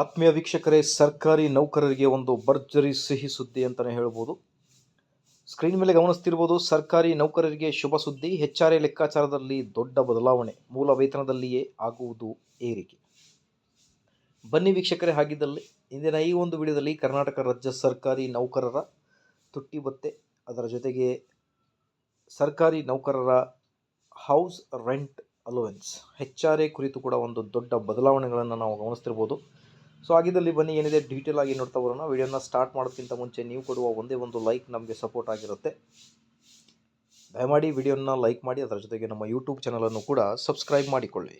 ಆತ್ಮೀಯ ವೀಕ್ಷಕರೇ, ಸರ್ಕಾರಿ ನೌಕರರಿಗೆ ಒಂದು ಭರ್ಜರಿ ಸಿಹಿ ಸುದ್ದಿ ಅಂತಲೇ ಹೇಳ್ಬೋದು. ಸ್ಕ್ರೀನ್ ಮೇಲೆ ಗಮನಿಸ್ತಿರ್ಬೋದು, ಸರ್ಕಾರಿ ನೌಕರರಿಗೆ ಶುಭ ಸುದ್ದಿ, ಹೆಚ್ಚಾರೆ ಲೆಕ್ಕಾಚಾರದಲ್ಲಿ ದೊಡ್ಡ ಬದಲಾವಣೆ, ಮೂಲ ವೇತನದಲ್ಲಿಯೇ ಆಗುವುದು ಏರಿಕೆ. ಬನ್ನಿ ವೀಕ್ಷಕರೇ, ಹಾಗಿದ್ದಲ್ಲಿ ಇಂದಿನ ಈ ಒಂದು ವಿಡಿಯೋದಲ್ಲಿ ಕರ್ನಾಟಕ ರಾಜ್ಯ ಸರ್ಕಾರಿ ನೌಕರರ ತುಟ್ಟಿ ಭತ್ತೆ, ಅದರ ಜೊತೆಗೆ ಸರ್ಕಾರಿ ನೌಕರರ ಹೌಸ್ ರೆಂಟ್ ಅಲೋವೆನ್ಸ್, ಹೆಚ್ಚಾರೆ ಕುರಿತು ಕೂಡ ಒಂದು ದೊಡ್ಡ ಬದಲಾವಣೆಗಳನ್ನು ನಾವು ಗಮನಿಸ್ತಿರ್ಬೋದು. ಸೊ ಆಗಿದ್ದಲ್ಲಿ ಬನ್ನಿ, ಏನಿದೆ ಡೀಟೇಲ್ ಆಗಿ ನೋಡ್ತಾ ಬರೋಣ. ವಿಡಿಯೋನ ಸ್ಟಾರ್ಟ್ ಮಾಡೋದಕ್ಕಿಂತ ಮುಂಚೆ ನೀವು ಕೊಡುವ ಒಂದೇ ಒಂದು ಲೈಕ್ ನಮಗೆ ಸಪೋರ್ಟ್ ಆಗಿರುತ್ತೆ. ದಯಮಾಡಿ ವಿಡಿಯೋನ ಲೈಕ್ ಮಾಡಿ, ಅದರ ಜೊತೆಗೆ ನಮ್ಮ ಯೂಟ್ಯೂಬ್ ಚಾನಲನ್ನು ಕೂಡ ಸಬ್ಸ್ಕ್ರೈಬ್ ಮಾಡಿಕೊಳ್ಳಿ.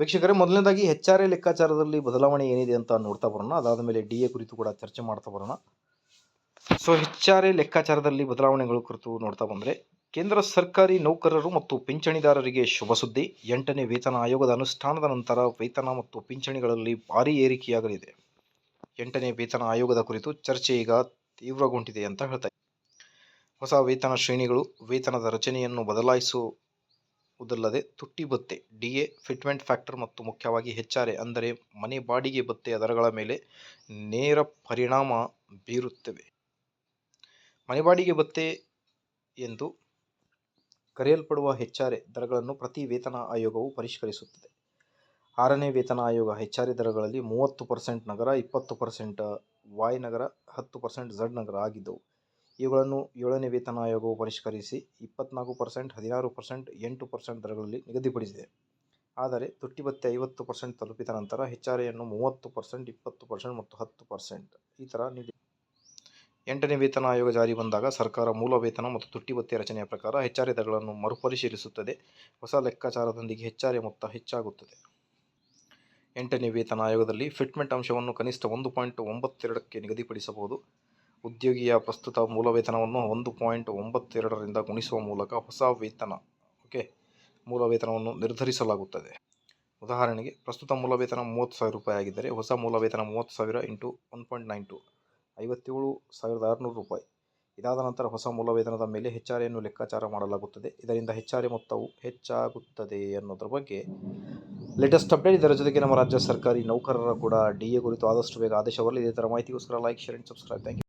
ವೀಕ್ಷಕರೇ, ಮೊದಲನೇದಾಗಿ ಎಚ್ ಆರ್ ಎ ಲೆಕ್ಕಾಚಾರದಲ್ಲಿ ಬದಲಾವಣೆ ಏನಿದೆ ಅಂತ ನೋಡ್ತಾ ಬರೋಣ. ಅದಾದ ಮೇಲೆ ಡಿ ಎ ಕುರಿತು ಕೂಡ ಚರ್ಚೆ ಮಾಡ್ತಾ ಬರೋಣ. ಸೊ ಹೆಚ್ ಆರ್ ಎ ಲೆಕ್ಕಾಚಾರದಲ್ಲಿ ಬದಲಾವಣೆಗಳು ಕುರಿತು ನೋಡ್ತಾ ಬಂದರೆ ಕೇಂದ್ರ ಸರ್ಕಾರಿ ನೌಕರರು ಮತ್ತು ಪಿಂಚಣಿದಾರರಿಗೆ ಶುಭ ಸುದ್ದಿ. ಎಂಟನೇ ವೇತನ ಆಯೋಗದ ಅನುಷ್ಠಾನದ ನಂತರ ವೇತನ ಮತ್ತು ಪಿಂಚಣಿಗಳಲ್ಲಿ ಭಾರೀ ಏರಿಕೆಯಾಗಲಿದೆ. ಎಂಟನೇ ವೇತನ ಆಯೋಗದ ಕುರಿತು ಚರ್ಚೆ ಈಗ ತೀವ್ರಗೊಂಡಿದೆ ಅಂತ ಹೇಳ್ತಾರೆ ಹೊಸ ವೇತನ ಶ್ರೇಣಿಗಳು ವೇತನದ ರಚನೆಯನ್ನು ಬದಲಾಯಿಸುವುದಲ್ಲದೆ ತುಟ್ಟಿ ಭತ್ತೆ ಡಿ ಎ ಫಿಟ್ಮೆಂಟ್ ಫ್ಯಾಕ್ಟರ್ ಮತ್ತು ಮುಖ್ಯವಾಗಿ ಹೆಚ್ಚಾರೆ ಅಂದರೆ ಮನೆ ಬಾಡಿಗೆ ಭತ್ತೆಯ ದರಗಳ ಮೇಲೆ ನೇರ ಪರಿಣಾಮ ಬೀರುತ್ತವೆ. ಮನೆ ಬಾಡಿಗೆ ಭತ್ತೆ ಎಂದು ಕರೆಯಲ್ಪಡುವ ಹೆಚ್ಚಾರೆ ದರಗಳನ್ನು ಪ್ರತಿ ವೇತನ ಆಯೋಗವು ಪರಿಷ್ಕರಿಸುತ್ತದೆ. ಆರನೇ ವೇತನ ಆಯೋಗ ಹೆಚ್ಚಾರೆ ದರಗಳಲ್ಲಿ ಮೂವತ್ತು ಪರ್ಸೆಂಟ್ ನಗರ, ಇಪ್ಪತ್ತು ಪರ್ಸೆಂಟ್ ವಾಯ್ ನಗರ, ಹತ್ತು ಪರ್ಸೆಂಟ್ ಝಡ್ ನಗರ ಆಗಿದ್ದವು. ಇವುಗಳನ್ನು ಏಳನೇ ವೇತನ ಆಯೋಗವು ಪರಿಷ್ಕರಿಸಿ ಇಪ್ಪತ್ನಾಲ್ಕು ಪರ್ಸೆಂಟ್, ಹದಿನಾರು ಪರ್ಸೆಂಟ್, ಎಂಟು ಪರ್ಸೆಂಟ್ ದರಗಳಲ್ಲಿ ನಿಗದಿಪಡಿಸಿದೆ. ಆದರೆ ತುಟ್ಟಿ ಭತ್ಯೆ ಐವತ್ತು ಪರ್ಸೆಂಟ್ ತಲುಪಿದ ನಂತರ ಹೆಚ್ಚಾರೆಯನ್ನು ಮೂವತ್ತು ಪರ್ಸೆಂಟ್, ಇಪ್ಪತ್ತು ಪರ್ಸೆಂಟ್ ಮತ್ತು ಹತ್ತು ಪರ್ಸೆಂಟ್ ಈ ಥರ ನೀಡಿ ಎಂಟನೇ ವೇತನ ಆಯೋಗ ಜಾರಿ ಬಂದಾಗ ಸರ್ಕಾರ ಮೂಲ ವೇತನ ಮತ್ತು ತುಟ್ಟಿ ಭತ್ಯೆ ರಚನೆಯ ಪ್ರಕಾರ ಹೆಚ್ಚಾರೆ ದರಗಳನ್ನು ಮರುಪರಿಶೀಲಿಸುತ್ತದೆ. ಹೊಸ ಲೆಕ್ಕಾಚಾರದೊಂದಿಗೆ ಹೆಚ್ಚಾರೆ ಮೊತ್ತ ಹೆಚ್ಚಾಗುತ್ತದೆ. ಎಂಟನೇ ವೇತನ ಆಯೋಗದಲ್ಲಿ ಫಿಟ್ಮೆಂಟ್ ಅಂಶವನ್ನು ಕನಿಷ್ಠ ಒಂದು ಪಾಯಿಂಟ್ ಒಂಬತ್ತೆರಡಕ್ಕೆ ನಿಗದಿಪಡಿಸಬಹುದು. ಉದ್ಯೋಗಿಯ ಪ್ರಸ್ತುತ ಮೂಲ ವೇತನವನ್ನು ಒಂದು ಪಾಯಿಂಟ್ ಒಂಬತ್ತೆರಡರಿಂದ ಗುಣಿಸುವ ಮೂಲಕ ಹೊಸ ವೇತನ, ಓಕೆ, ಮೂಲ ವೇತನವನ್ನು ನಿರ್ಧರಿಸಲಾಗುತ್ತದೆ. ಉದಾಹರಣೆಗೆ, ಪ್ರಸ್ತುತ ಮೂಲ ವೇತನ ಮೂವತ್ತು ಸಾವಿರ ರೂಪಾಯಿ ಆಗಿದ್ದರೆ ಹೊಸ ಮೂಲ ವೇತನ ಮೂವತ್ತು ಸಾವಿರ into one point nine two. ಐವತ್ತೇಳು ಸಾವಿರದ ಆರುನೂರು ರೂಪಾಯಿ. ಇದಾದ ನಂತರ ಹೊಸ ಮೂಲ ವೇತನದ ಮೇಲೆ ಹೆಚ್ಚಾರಿಯನ್ನು ಲೆಕ್ಕಾಚಾರ ಮಾಡಲಾಗುತ್ತದೆ. ಇದರಿಂದ ಹೆಚ್ಚಾರಿ ಮೊತ್ತವು ಹೆಚ್ಚಾಗುತ್ತದೆ ಅನ್ನೋದ್ರ ಬಗ್ಗೆ ಲೇಟೆಸ್ಟ್ ಅಪ್ಡೇಟ್ ಇದರ ಜೊತೆಗೆ ನಮ್ಮ ರಾಜ್ಯ ಸರ್ಕಾರಿ ನೌಕರರ ಕೂಡ ಡಿ ಎ ಕುರಿತು ಆದಷ್ಟು ಬೇಗ ಆದೇಶ ಬರಲಿ ಇದೇ ಥರ ಮಾಹಿತಿಗೋಸ್ಕರ like share and subscribe thank you